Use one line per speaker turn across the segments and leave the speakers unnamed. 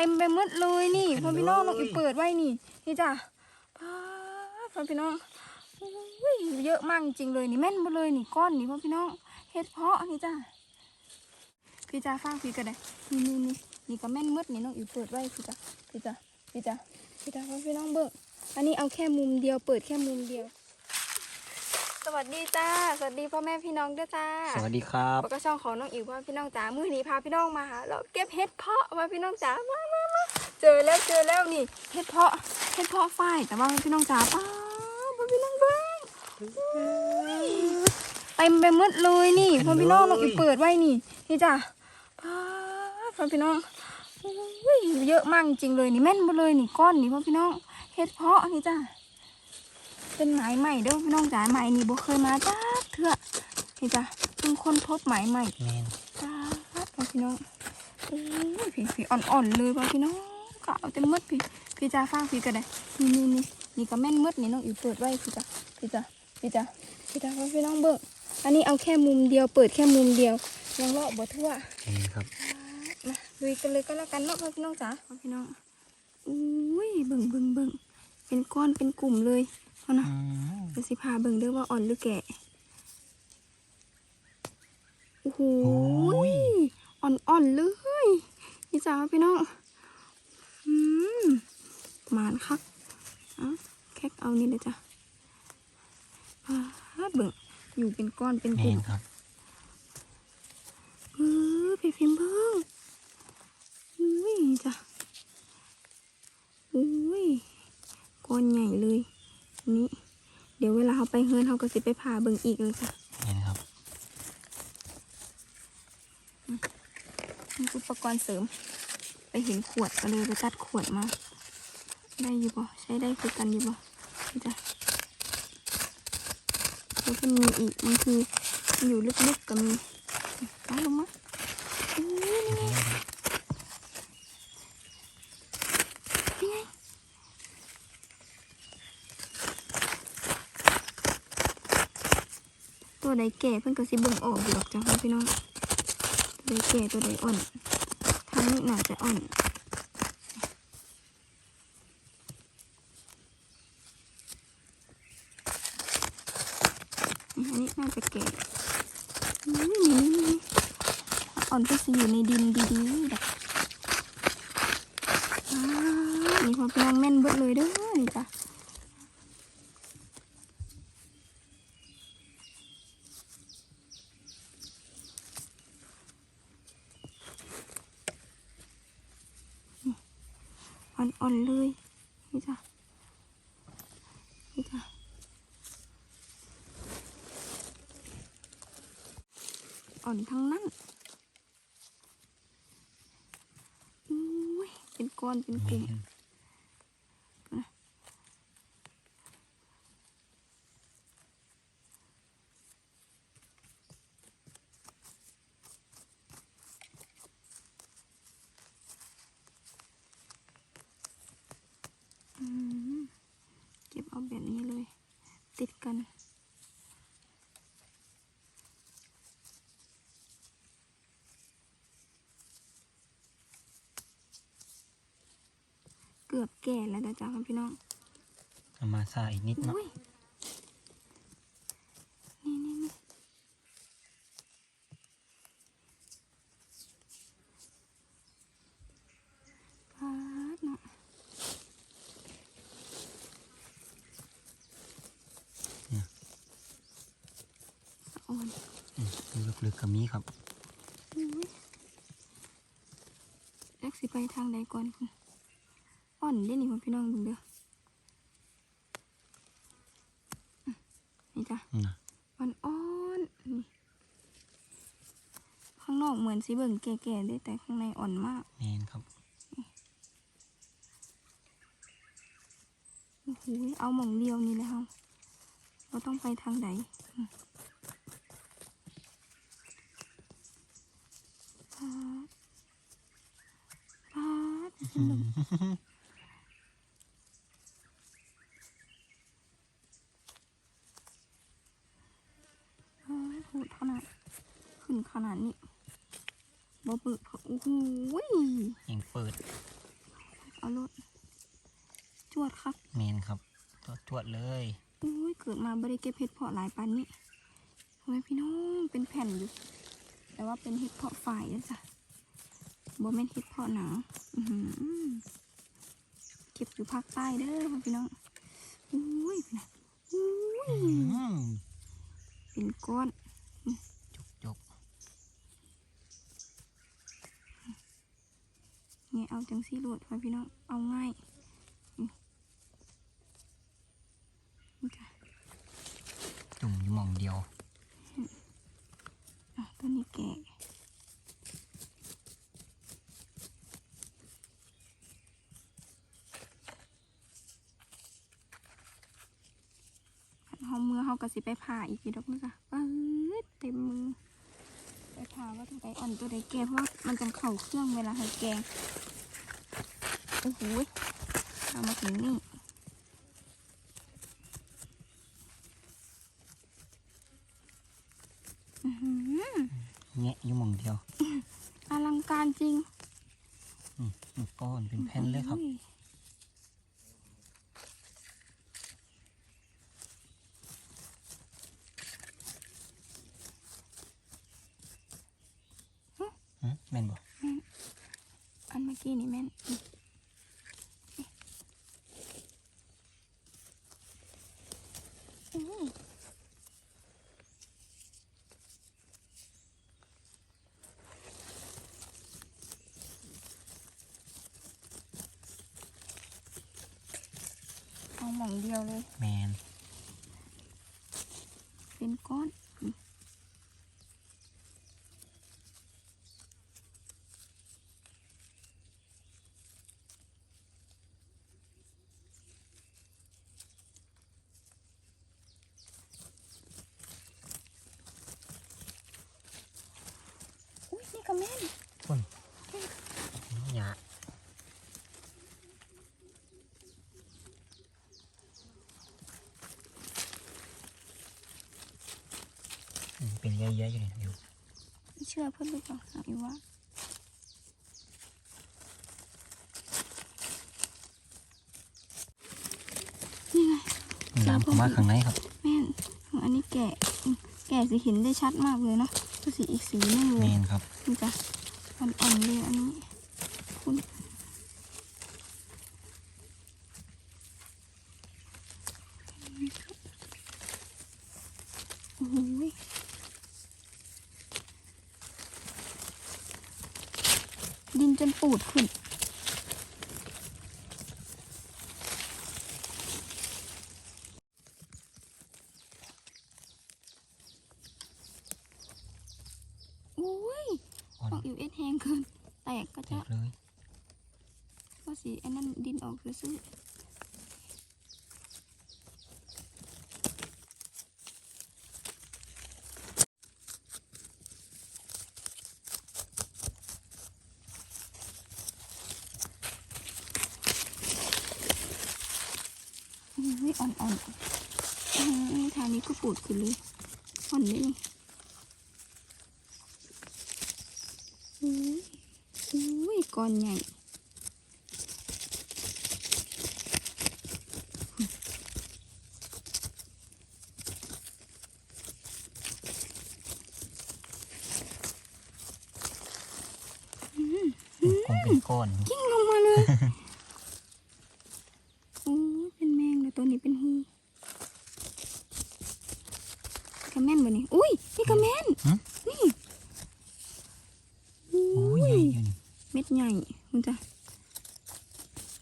ต็มไปหมดเลยนี่พ่อพี่น้องน้องอีเปิดไว้นี่นี่จ้ะพาดพ่อพี่น้องอุ้ยเยอะมากจริงๆเลยนี่แม่นหมดเลยนี่ก้อนนี่พ่อพี่น้องเห็ดเพาะนี่จ้ะพี่จ้าฟังพี่ก็ได้นี่นี่นี่นี่ก็แม่นหมดนี่น้องอีเปิดไว้พี่จ้ะพี่จ้ะพี่จ้ะพี่จ้ะพ่อพี่น้องเบิ่งอันนี้เอาแค่มุมเดียวเปิดแค่มุมเดียวสวัสดีจ้า สวัสดีพ่อแม่พี่น้องด้วยจ้า
สวัสดีครับ
ปกช่องของน้องอิ๋วพ่อพี่น้องจ๋า มือนี้พาพี่น้องมาหาเราเก็บเห็ดเพาะมาพี่น้องจ๋ามามามา เจอแล้วเจอแล้วนี่เห็ดเพาะเห็ดเพาะฝ้ายแต่ว่าพี่น้องจ๋าป้าพ่อพี่น้องเบิ้งเต็มไปหมดเลยนี่พ่อพี่น้องน้องอิ๋วเปิดไว้นี่นี่จ้ะป้าพ่อพี่น้องอุ้ยเยอะมากจริงๆเลยนี่แม่นหมดเลยนี่ก้อนนี่พ่อพี่น้องเห็ดเพาะนี่จ้ะเป็นไม้ใหม่เด้อพี่น้องจ๋าไม้นี่บ่เคยมาจ้าเถื่อนี่จ้ะเพิ่งค้นพบไม้ใหม่
แมน
จ้าพ่อพี่น้องโอ้ยผีผีอ่อนๆเลยพ่อพี่น้อง ก็เอาเต็มหมดพี่พี่จ้าฟังพี่ก็ได้นี่นี่นี่นี่ก็แม่นหมดนี่น้องอิ๋วเปิดไว้พี่จ้าพี่จ้าพี่จ้าพี่จ้าพ่อพี่น้องเบิกอันนี้เอาแค่มุมเดียวเปิดแค่มุมเดียวยังเลาะบ่ทั่ว
แมนครับ
มาลุยกันเลยก็แล้วกันเนาะพ่อพี่น้องจ๋าพ่อพี่น้องอุ้ยเบิ่งเบิ่งเบิ่งเป็นก้อนเป็นกลุ่มเลยเอานะ
อืม
เดี๋ยวสิพาเบิ่งเด้อว่าอ่อนหรือแก่โอ้โห
โอ้ย
อ่อนๆเลยนี่จ้าพี่น้อง อืมหมานคักเอาแคกเอานี่เลยจ้ะพาดเบิ่งอยู่เป็นก้อนเป็น
แม
กลุ่
น
ม
ครับ
เออพี่พิมพ์เบิ่งอุ้ยจ้ะอุ้ยก้อนใหญ่เลย นี่ เดี๋ยวเวลาเขาไปเฮิร์นเขาก็สิไปผ่าเบิ่งอีกเลยจ้ะ
แมนครับ
มีอุปกรณ์เสริม ไปเห็นขวดก็เลยไปตัดขวดมา ได้อยู่บ่ใช้ได้คือกันอยู่บ่นี่จ้ะแล้วก็มีอีกบางทีอยู่ลึกๆก็มีเอาลงมาตัวใดแก่เพิ่นก็สิเบิ่งออกอยู่ดอกจ้ะพี่น้องตัวใดแก่ตัวใดอ่อน ทางนี้น่าจะอ่อนอันนี้น่าจะแก่นี่นี่นี่อ่อนก็จะอยู่ในดินดีๆแบบอ่านี่พอเป็นแม่นเบิดเลยเด้อนี่จ้ะนี่อ่อนๆเลย นี่จ้ะนี่ จ้ะอ่อนทั้งนั้นอุ้ยเป็นก้อนเป็นกลุ่ม
น
อืมเก็บเอาแบบนี้เลย ติดกัน เกือบแก่แล้วนะจ๊ะพี่น้อง
เอามาซ่าอีกนิดเนาะ
อุ้ย นี่นี่นี่พาดเนาะสะอ่อน
อืม ลึกๆกับมีครับ
อุ้ยแจ็คสิไปทางใดก่อนคุณอ่อนได้นี่พ่อพี่น้องเบิ่งเด้ออืมนี่จ้ะ
อืมนะ
อ่อนอ่อนๆนี่ข้างนอกเหมือนสีเบิ่งแก่ๆได้แต่ข้างในอ่อนมาก
แมนครับ
โอ้โหเอาหม่องเดียวนี่แหละเฮาเราต้องไปทางใดอืมพาดพา ด
อืม
พาดหูขนาด ขึ้นขนาดนี้บ่เปิดโอ้โห
ยังเปิด
ดครับ
เมนครับตัวตรวจเลย
อุ้ยเกิดมาไม่ได้เก็บเห็ดเพาะหลายปันนี้ทำไมพี่น้องเป็นแผ่นอยู่ แต่ว่าเป็นเห็ดเพาะฝ่ายนะจ๊ะ บ่แม่นเห็ดเพาะหนังอื้อหือเก็บอยู่ภาคใต้เด้อพี่น้องอุ้ยพี่นะอุ้ย
อืม
เป็นก้อน
จุกจก
เนี่ยเอาจังซี่โหลดไว้พี่น้องเอาง่ายนี่นี่จ้ะ
จุ่มอยู่หมองเดียว
อะตัวนี้แกะคัน เฮามือาก็สิไปผ่าอีกทีดอกนึงค่ะปื๊ดเต็มมือ ไปผ่าว่าตัวใดอ่อนตัวใดแกเพราะว่ามันจะเข่าเครื่องเวลาให้แกงโอ้โหเอามาถึงนี่อื้อหือ
แงะอยู่มองเดียว
อลังการจริง
อืมก้อนเป็นแผ่นเลยครับ
อุ้
อืมแม่นบ่
อันเมื่อกี้นี่แม่นอืมอื้อเอาห ม่องเดียวเลย
แมน
เป็นก้อนอืมอุ้ยนี่ก็แม่น
คนหยาอืมเป็นเยอะๆอยู่นี่อยู่
ไม่ เชื่อเพื่อนหรือเปล่าหรือว่านี่ไง
น้ำเข้ามาข้างในครับ
แม่นอันนี้แกะอืมแกะสิเห็นได้ชัดมากเลยเนาะก็สีอีกสีนึงเล
แม
ย
นครับ
นี่จ้ะอ่อนๆเลยอันนี้คุณโอ้โหยดินจนปูดขึ้น อุ้ย
อ่อน
ของอิวเอสแห้งเกินแตกก็
แต
จะ
กเลย
ก็สีอันนั้นดินออกซื่อๆอุ้ยอ่อนๆอืมทางนี้ก็ปูดขึ้นเลยอ่อนเลยอุ้ยอุ้ย ก้อนใหญ่
คงเป็นก้อน
กิ้งลงมาเลย โอ้ยเป็นแมงแล้วตัวนี้เป็นหูกระแม่นบ่นี่อุ้ย นี่กระแม่น
หึ
นี่
โอ้ยใหญ่อยู่นี่
เม็ดใหญ่ คุณจ้ะ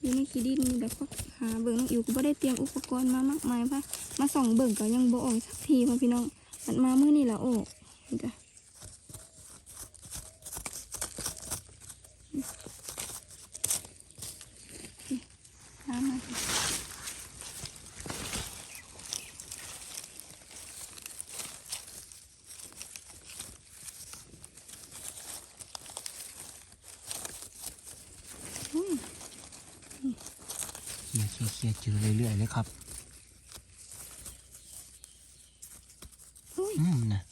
อยู่ในขี้ดินนี่แล้วก็หาเบิ่งน้องอิวก็บ่ได้เตรียมอุปกรณ์มามากมายพะมาส่องเบิ่งก็ยังบ่ออกสักทีพ่อพี่น้องมันมาเมื่อนี่ละโอ้คุณจ้ะหามาสิ อุ้ย
เคลียร์เคลียร์เคลียร์เจอเรื่อยๆเลยครับ
อุ้ย
อืมนะ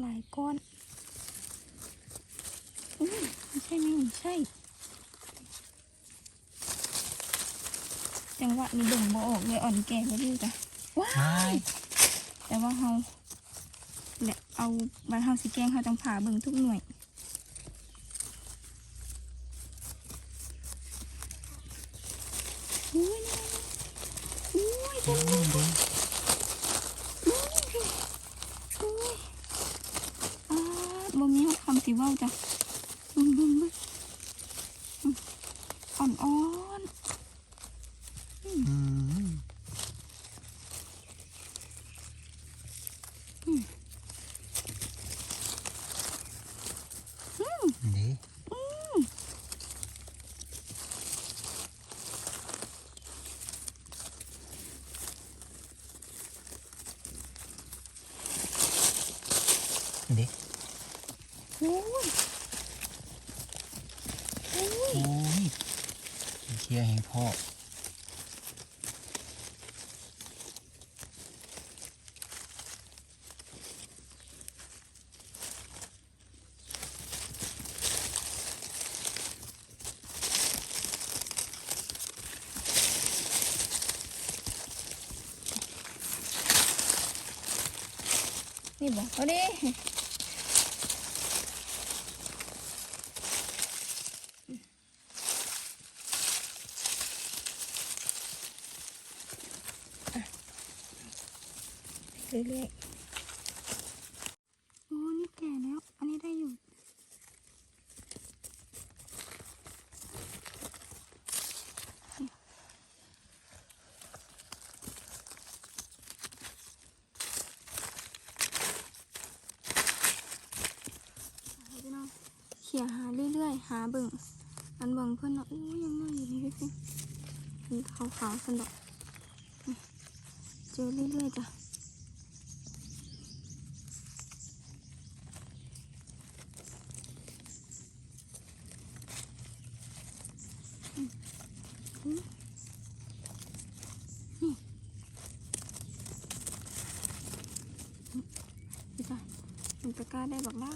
หลายก้อนอุ้ยไม่ใช่ไหมไม่ใช่จังหวะนี้เบิ่งบ่ออกเลยอ่อนแก่บ่ดีจ้ะว้า
ใช่
ยแต่ว่าเฮาแหละเอาบันเฮาสิแกงเฮาจังผ่าเบิ่งทุกหน่วยอุ้ยนี่อุ้ย
โอ้ยเด้อ
อุ้ยอ้า บ่มีคำสิเว้าจ้ะบึ้งบึ้งบึ้งอืมอ่อนๆ
อืมเด้ เด้
โอ้ยโอ้ย
โอ้ยเคลียร์ให้พ่อ
นี่บอกเขาดิเรื่อยๆโอ้นี่แก่แล้ว อันนี้ได้อยู่ ให้พี่น้องเขี่ย หาเรื่อยๆหาเบิ่งอันเบิ่งเพื่อนเนาะอู้ยังน้อยอยู่นี่พี่นี่ขาวๆสันดอกเจอเรื่อยๆจ้ะนี่จ้ะมันจะกล้าได้บอกได้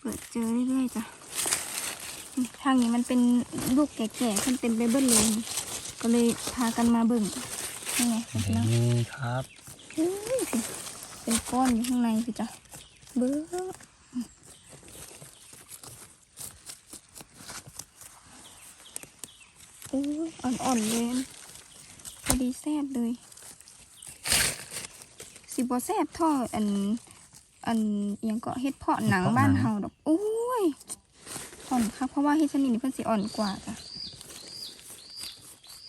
เปิด
เปิดเจอเรื่อยๆจ้ะนี่ทางนี้มันเป็นลูกแก่ๆมันเต็มไปเบิ้ลเลย ก็เลยพากันมาเบิ่งนี่ไงเห็นไหม
นี่ครับ
เฮ้ยสิเป็นก้อนอยู่ข้างในสิจ้ะเบิ้งโอ้ยอ่อนๆเลยพอดีแซ่บเลย สิบอแซ่บท่ออัน อันอิหยังก็เฮ็ดเพาะหนังบ้านเฮาดอกโอ้ยอ่อนค่ะเพราะว่าเฮ็ดชนิดนี้เพิ่นสิอ่อนกว่าจ้ะ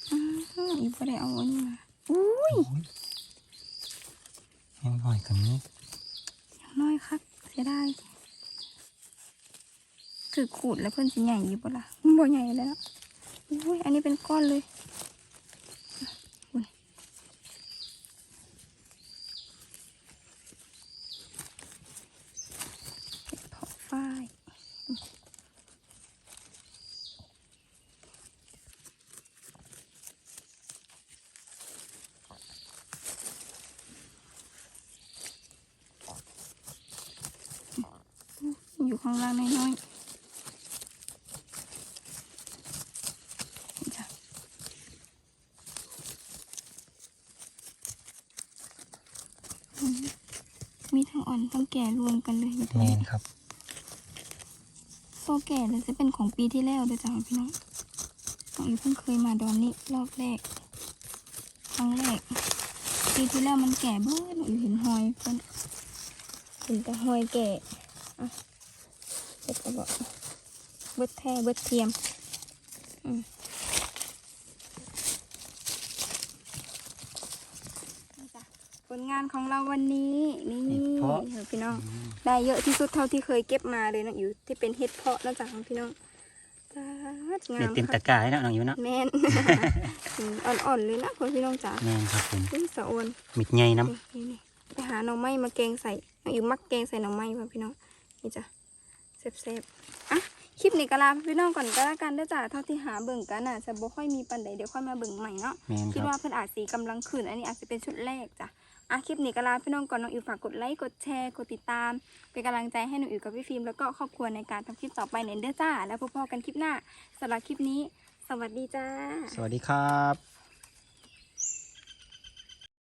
อ้าวอีบ่ได้เอาอันนี้มาอุ้ย
โอ้ยยังหน่อยกันนี้
อย่างน้อยคักเสียดายคือขูดแล้วเพิ่นสิใหญ่อยู่บ่ล่ะบ่ใหญ่แล้วอุ้ยอันนี้เป็นก้อนเลย อยู่ข้างล่างน้อยๆจ้ะมีทั้งอ่อนทั้งแก่รวมกันเลย
นี่ครับ
โซวแก่จะเป็นของปีที่แล้วเดี๋ยวจ้ะพี่น้ององอยู่เพิ่งเคยมาดอนนี่รอบแรก ครั้งแรก ปีที่แล้วมันแก่เบ้อหนูอยู่เห็นหอยเพิ่นเห็นแต่หอยแก่อะ เด็ดกระบอกเบิดแท้เบิดเทียมอืมนี่จ้ะผลงานของเราวันนี้นี่
เห็ดเพาะ
เออพี่น้องได้เยอะที่สุดเท่าที่เคยเก็บมาเลยน้องอิ๋วที่เป็นเห็ดเพาะนอกจากของพี่น้องจ้างา
เด็ด
ม
เต็ม
ค่ะ
ตะกร้าให้เนาะน้องอยู่เนาะ
แม่นอืมอ่อนๆเลยนะพ่อพี่น้องจ๋า
แมนครับผม
อุ้ยสะอวน
มิดใหญ่น้
นี่นี่ไปหาหน่อไม้มาแกงใส่น้องอิ๋วมักแกงใส่หน่อไม้พ่อพี่น้องนี่จ้ะ แซ่บๆอะคลิปนี้ก็ลาพี่น้องก่อนก็แล้วกันเด้อจ้ะเท่าที่หาเบิ่งกันน่ะจะบ่ค่อยมีปันใดเดี๋ยวค่อยมาเบิ่งใหม่เนาะำ
แมน
คิ
ค
ด
รับ
ว่าเพื่อนอาจสีกำลังขึ้นอันนี้อาจจะเป็นชุดแรกจ้ะอะคลิปนี้ก็ลาพี่น้องก่อนน้องอิวฝากกดไลค์กดแชร์กดติดตามเป็นกำลังใจให้น้องอิวกับพี่ฟิล์มแล้วก็ครอบครัวในการทำคลิปต่อไปเน้นเด้อจ้าแล้วพบกันคลิปหน้าสำหรับคลิปนี้ สวัสดีจ้า
สวัสดีครับ